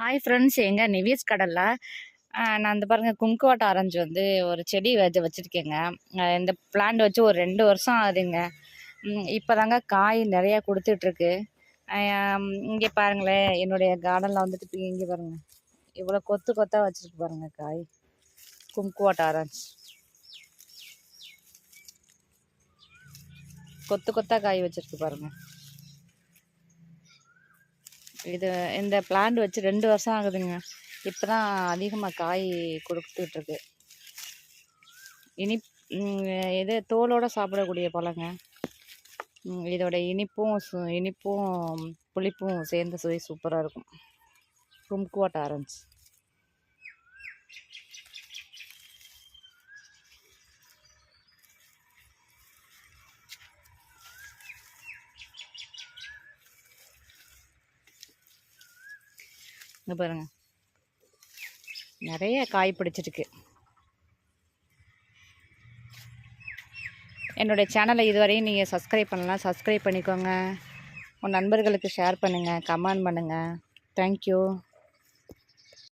Hi friends எங்கள் நிவேஸ் கடலில். நான் இந்த பாருங்க கும்குவாட் ஆரஞ்சு வந்து ஒரு செடி வச்சு வச்சுருக்கேங்க. இந்த பிளான்ட் வச்சு ஒரு ரெண்டு வருஷம் ஆகுதுங்க. இப்போ தாங்க காய் நிறையா கொடுத்துட்ருக்கு. இங்கே பாருங்களேன் என்னுடைய கார்டனில் வந்துட்டு இப்போ இங்கே பாருங்கள் இவ்வளோ கொத்து கொத்தாக வச்சுருக்கு பாருங்க காய். Kumquat orange. கொத்து கொத்தா காய் வச்சிருக்கு பாருங்கள் இது இந்த பிளான்ட் வச்சு ரெண்டு வருஷம் ஆகுதுங்க. இப்போ தான் அதிகமாக காய் கொடுத்துட்ருக்கு இனிப் இது தோலோடு சாப்பிடக்கூடிய பழங்க. இதோட இனிப்பும் சு- இனிப்பும் புளிப்பும் சேர்ந்த சுவை சூப்பராக இருக்கும். கும்குவாட் ஆரஞ்சு இங்கே பாருங்க. நிறைய காய் பிடிச்சிருக்கு. என்னுடைய சேனலை இதுவரையும் நீங்கள் சப்ஸ்கிரைப் பண்ணலாம் சப்ஸ்கிரைப் பண்ணிக்கோங்க. உன் நண்பர்களுக்கு ஷேர் பண்ணுங்கள் கமெண்ட் பண்ணுங்கள் தேங்க்யூ